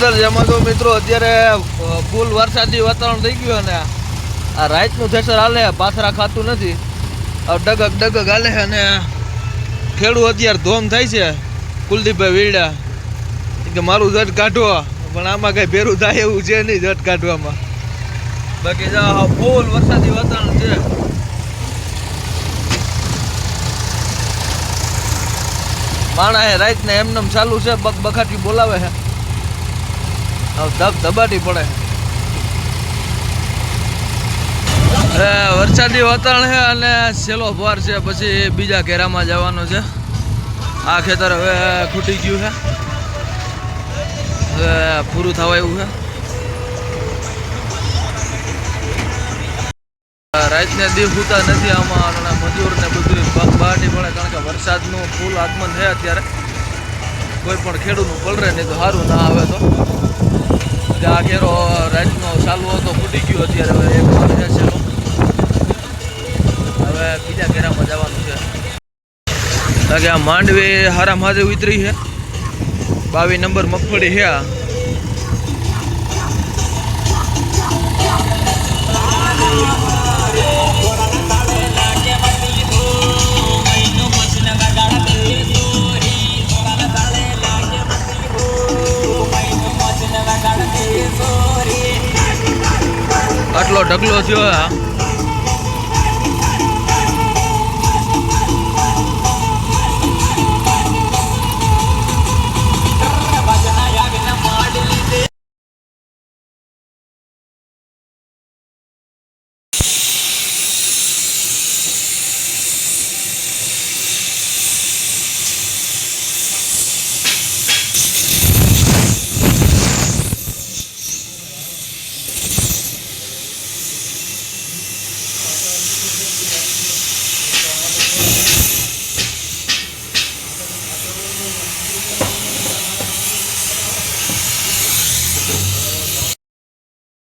જેમાં તો મિત્રો અત્યારે ફૂલ વરસાદી વાતાવરણ થઈ ગયું અને આ રાતનું થેસર હાલે, પાથરા ખાતું નથી. ડગક ડગક હાલે અને ખેડૂત અત્યારે ધોમ થાય છે. કુલદીપભાઈ વીડા કે મારું જટ કાઢો, પણ આમાં કઈ ભેરું થાય એવું છે નહીં જટ કાઢવામાં. બાકી ફૂલ વરસાદી વાતાવરણ છે. માણા હે રાતને એમનેમ ચાલુ છે બક બખાટી બોલાવે છે. ધબ ધબાટી પડે. વરસાદી વાતાવરણ છે અને સેલો ફવાર છે, પછી બીજા ઘેરામાં જવાનો છે. આ ખેતર હવે ખૂટી ગયું છે. હવે પૂરું થવા એવું છે. રાતને દીવ સૂતા નથી આમાં, અને મજૂરને બધું બહારની પડે, કારણ કે વરસાદનું ફૂલ આગમન છે અત્યારે. કોઈ પણ ખેડૂતનું પલરે નહીં તો સારું ના આવે તો. આ ઘેરો રાતનો ચાલુ હતો, ફૂટી ગયો અત્યારે હવે એક વાર છે હવે બીજા ઘેરામાં જવાનું છે. કારણ કે આ માંડવી હારા મહાદેવ ઉતરી છે. બાવીસ નંબર મગફળી છે આ. આટલો ઢગલો થયો આ